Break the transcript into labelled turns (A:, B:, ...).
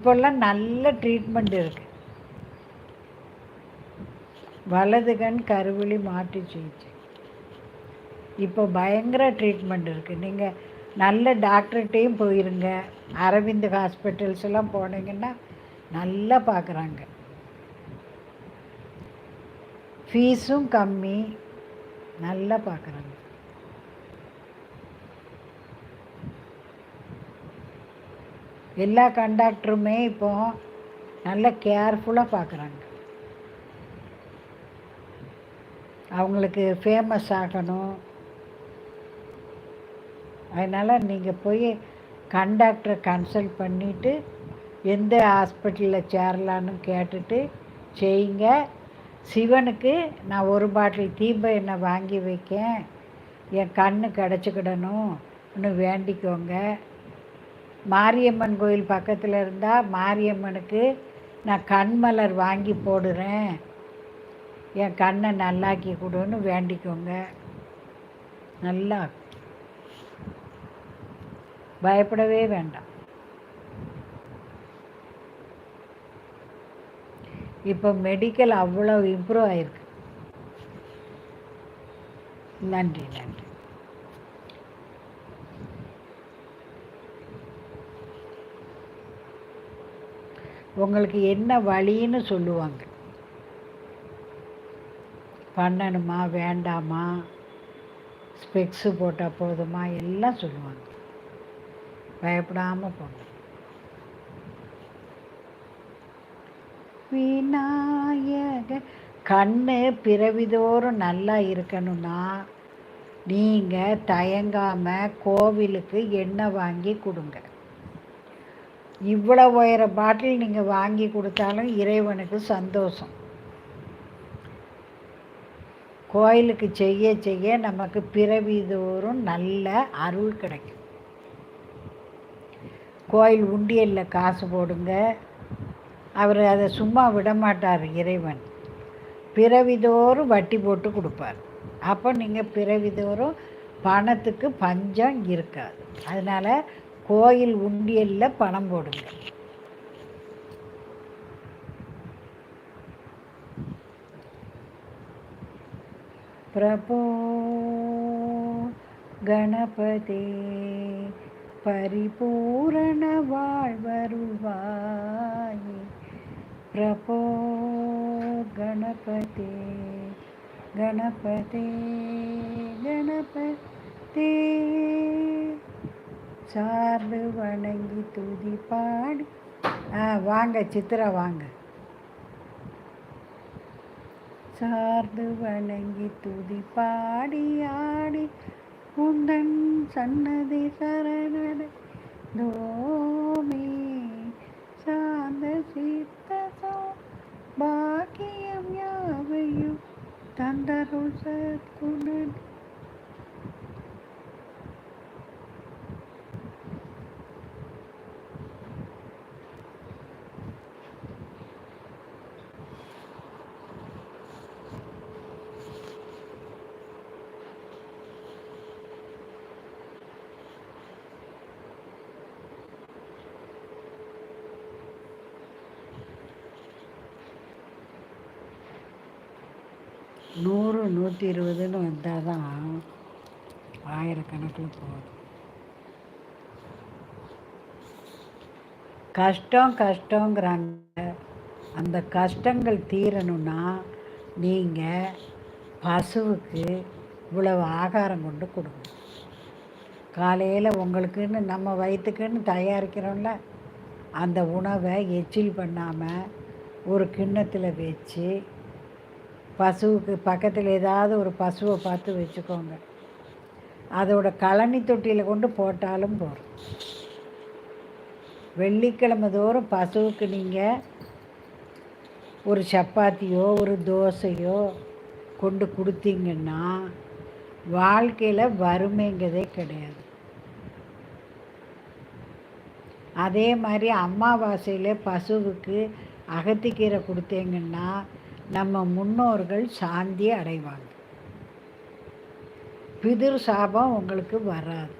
A: இப்போல்லாம் நல்ல ட்ரீட்மெண்ட் இருக்குது வலது கண் கருவிழி மாற்றி சிகிச்சை. இப்போ பயங்கர ட்ரீட்மெண்ட் இருக்குது நீங்கள் நல்ல டாக்டர்கிட்டையும் போயிருங்க. அரவிந்த் ஹாஸ்பிட்டல்ஸ் எல்லாம் போனீங்கன்னா நல்லா பார்க்குறாங்க ஃபீஸும் கம்மி. நல்லா பார்க்குறாங்க எல்லா கண்டாக்டருமே இப்போ நல்ல கேர்ஃபுல்லாக பார்க்குறாங்க அவங்களுக்கு ஃபேமஸ் ஆகணும். அதனால் நீங்கள் போய் கண்டாக்டரை கன்சல்ட் பண்ணிவிட்டு எந்த ஹாஸ்பிட்டலில் சேரலான்னு கேட்டுட்டு செய்யுங்க. சிவனுக்கு நான் ஒரு பாட்டில் தீப எண்ணெய் வாங்கி வைக்கேன். என் கண்ணு கிடச்சிக்கிடணும்னு வேண்டிக்கோங்க. மாரியம்மன் கோயில் பக்கத்தில் இருந்தால் மாரியம்மனுக்கு நான் கண்மலர் வாங்கி போடுறேன். என் கண்ணை நல்லாக்கி கொடுன்னு வேண்டிக்கோங்க. நல்லா பயப்படவே வேண்டாம். இப்போ மெடிக்கல் அவ்வளோ இம்ப்ரூவ் ஆயிருக்கு. நன்றி நன்றி. உங்களுக்கு என்ன வழின்னு சொல்லுவாங்க. பண்ணணுமா வேண்டாமா? ஸ்பெக்ஸு போட்டால் போதுமா? எல்லாம் சொல்லுவாங்க. பயப்படாமல் போங்க. விநாயக கண்ணு பிறவிதோறும் நல்லா இருக்கணும்னா நீங்கள் தயங்காமல் கோவிலுக்கு எண்ணெய் வாங்கி கொடுங்க. இவ்வளோ உயர பாட்டில் நீங்கள் வாங்கி கொடுத்தாலும் இறைவனுக்கு சந்தோஷம். கோயிலுக்கு செய்ய செய்ய நமக்கு பிறவிதோறும் நல்ல அருள் கிடைக்கும். கோயில் உண்டியலில் காசு போடுங்க. அவர் அதை சும்மா விட மாட்டார் இறைவன் பிறவிதோறும் வட்டி போட்டு கொடுப்பார். அப்போ நீங்கள் பிறவிதோறும் பணத்துக்கு பஞ்சம் இருக்காது. அதனால் கோயில் உண்டியலில் பணம் போடுங்க. பிரபோ கணபதே பரிபூரண வாழ்வருவாய் பிரபோ கணபதே கணபதே கணபதே. சார்ந்து வணங்கி துதி பாடி. ஆ வாங்க சித்திரா வாங்க. சார்ந்து வணங்கி துதி பாடி ஆடி. உந்தன் சன்னதி சரணட தோமே. சாந்த சித்தசோ பாக்கியம் யாவையும் தந்தருள் சத்குணன் நூறு நூற்றி இருபதுன்னு வந்தால் தான் ஆயிரக்கணக்கில் போகுது. கஷ்டம் கஷ்டங்கிறாங்க அந்த கஷ்டங்கள் தீரணும்னா நீங்கள் பசுவுக்கு இவ்வளவு ஆகாரம் கொண்டு கொடுங்க காலையில் உங்களுக்குன்னு நம்ம வயிற்றுக்குன்னு தயாரிக்கிறோம்ல அந்த உணவை எச்சில் பண்ணாமல் ஒரு கிண்ணத்தில் வச்சு பசுவுக்கு பக்கத்தில் ஏதாவது ஒரு பசுவை பார்த்து வச்சுக்கோங்க. அதோட கழனி தொட்டியில் கொண்டு போட்டாலும் போகிறோம் வெள்ளிக்கிழமை தோறும் பசுவுக்கு நீங்கள் ஒரு சப்பாத்தியோ ஒரு தோசையோ கொண்டு கொடுத்தீங்கன்னா வாழ்க்கையில் வறுமைங்கிறதே கிடையாது. அதே மாதிரி அம்மாவாசையில் பசுவுக்கு அகத்திக்கீரை கொடுத்தீங்கன்னா நம்ம முன்னோர்கள் சாந்தி அடைவாங்க. பிதிர் சாபம் உங்களுக்கு வராது.